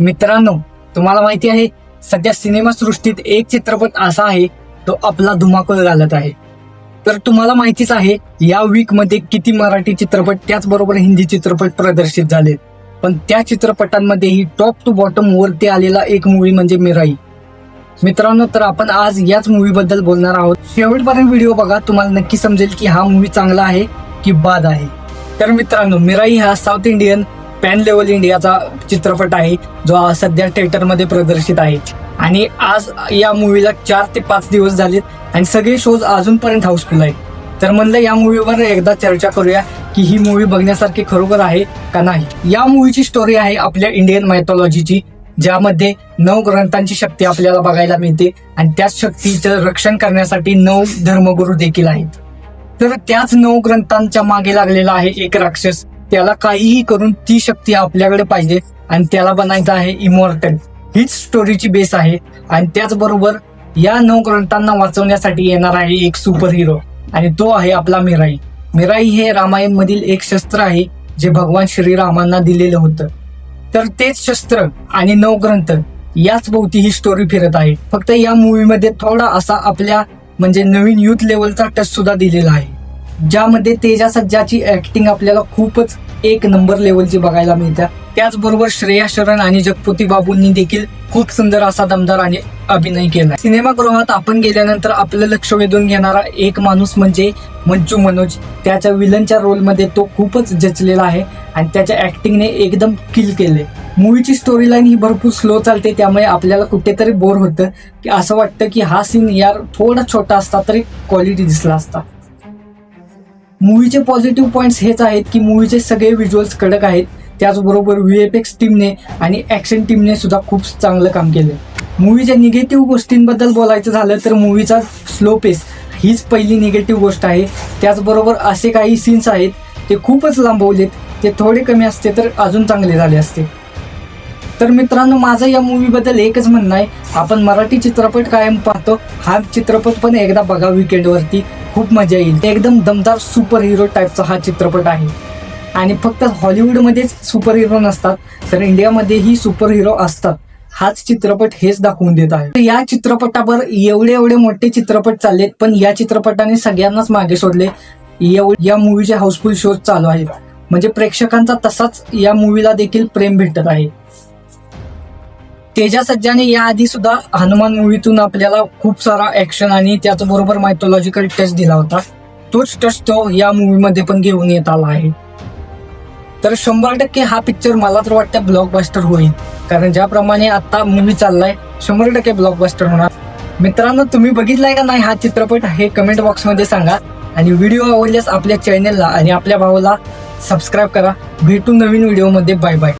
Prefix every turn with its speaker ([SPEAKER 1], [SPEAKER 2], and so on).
[SPEAKER 1] मित्रांनो तुम्हाला माहिती आहे सध्या सिनेमा सृष्टीत एक चित्रपट असा आहे तो आपला धुमाकूळ घालत आहे. तर तुम्हाला माहितीच आहे या वीकमध्ये किती मराठी चित्रपट त्याचबरोबर हिंदी चित्रपट प्रदर्शित झाले. पण त्या चित्रपटांमध्येही टॉप टू बॉटम वरती आलेला एक मूवी म्हणजे मिराई. मित्रांनो तर आपण आज याच मूवी बद्दल बोलणार आहोत. शेवटपर्यंत व्हिडिओ बघा तुम्हाला नक्की समजेल की हा मूवी चांगला आहे की बाद आहे. तर मित्रांनो मिराई हा साऊथ इंडियन पॅन लेवल इंडियाचा चित्रपट आहे जो सध्या थिएटरमध्ये प्रदर्शित आहे. आणि आज या मूवीला चार ते पाच दिवस झालेत आणि सगळे शोज अजूनपर्यंत हाऊसफुल आहेत. तर म्हणलं या मूवीवर एकदा चर्चा करूया की ही मूवी बघण्यासारखी खरोखर आहे का नाही. या मूवीची स्टोरी आहे आपल्या इंडियन मायथॉलॉजीची ज्यामध्ये नऊ ग्रंथांची शक्ती आपल्याला बघायला मिळते आणि त्याच शक्तीचं रक्षण करण्यासाठी नऊ धर्मगुरू देखील आहेत. तर त्याच नऊ ग्रंथांच्या मागे लागलेला आहे एक राक्षस. त्याला काहीही करून ती शक्ती आपल्याकडे पाहिजे आणि त्याला बनायचं आहे इमॉर्टल हीच स्टोरीची बेस आहे. आणि त्याचबरोबर या नऊ ग्रंथांना वाचवण्यासाठी येणार आहे एक सुपर हिरो आणि तो आहे आपला मिराई मिराई हे रामायण मधील एक शस्त्र आहे जे भगवान श्रीरामांना दिलेलं होतं. तर तेच शस्त्र आणि नऊ ग्रंथ याच भोवती ही स्टोरी फिरत आहे. फक्त या मूवीमध्ये थोडा असा आपल्या म्हणजे नवीन युथ लेवलचा टच सुद्धा दिलेला आहे. ज्यामध्ये तेजा सज्जाची ऍक्टिंग आपल्याला खूपच एक नंबर लेवलची बघायला मिळते त्याचबरोबर श्रेया शरण आणि जगपती बाबूंनी देखील खूप सुंदर असा दमदार आणि अभिनय केला सिनेमागृहात आपण गेल्यानंतर आपलं लक्ष वेधून घेणारा एक माणूस म्हणजे मंजू मनोज. त्याच्या विलनच्या रोलमध्ये तो खूपच जचलेला आहे आणि त्याच्या ऍक्टिंगने एकदम किल केले मूवीची स्टोरी लाईन ही भरपूर स्लो चालते त्यामुळे आपल्याला कुठेतरी बोर होतं. की असं वाटतं की हा सीन यार थोडा छोटा असता तरी क्वालिटी दिसला असता. मूवीचे पॉझिटिव्ह पॉईंट्स हेच आहेत की मूवीचे सगळे व्हिज्युअल्स कडक आहेत. त्याचबरोबर व्ही एपेक्स टीमने आणि ॲक्शन टीमने सुद्धा खूप चांगलं काम केलं मूवीच्या निगेटिव्ह गोष्टींबद्दल बोलायचं झालं तर मूवीचा स्लो पेस हीच पहिली निगेटिव्ह गोष्ट आहे. त्याचबरोबर असे काही सीन्स आहेत ते खूपच लांबवलेत. ते थोडे कमी असते तर अजून चांगले झाले असते. तर मित्रांनो माझं या मूवीबद्दल एकच म्हणणं आहे. आपण मराठी चित्रपट कायम पाहतो. हा चित्रपट पण एकदा बघा विकेंडवरती खूप मजा येईल. एकदम दमदार सुपर हिरो टाईपचा हा चित्रपट आहे. आणि फक्त हॉलिवूडमध्येच सुपर हिरो नसतात तर इंडियामध्येही सुपर हिरो असतात. हाच चित्रपट हेच दाखवून देत आहे. तर या चित्रपटावर एवढे एवढे मोठे चित्रपट चाललेत पण या चित्रपटाने सगळ्यांनाच मागे सोडले. या मूवीचे हाऊसफुल शोज चालू आहेत. म्हणजे प्रेक्षकांचा तसाच या मूवीला देखील प्रेम भेटत आहे. तेजा सज्जाने याआधी सुद्धा हनुमान मूवीतून आपल्याला खूप सारा ऍक्शन आणि त्याचबरोबर मायथोलॉजिकल टच दिला होता. तोच टच तो या मूवीमध्ये पण घेऊन येत आला आहे. तर शंभर टक्के हा पिक्चर मला तर वाटतं ब्लॉकबस्टर होईल. कारण ज्याप्रमाणे आता मूवी चाललाय शंभर टक्के ब्लॉकबस्टर होणार. मित्रांनो तुम्ही बघितलाय का नाही हा चित्रपट हे कमेंट बॉक्समध्ये सांगा. आणि व्हिडिओ आवडल्यास आपल्या चॅनेलला आणि आपल्या भावाला सबस्क्राईब करा. भेटू नवीन व्हिडिओमध्ये बाय बाय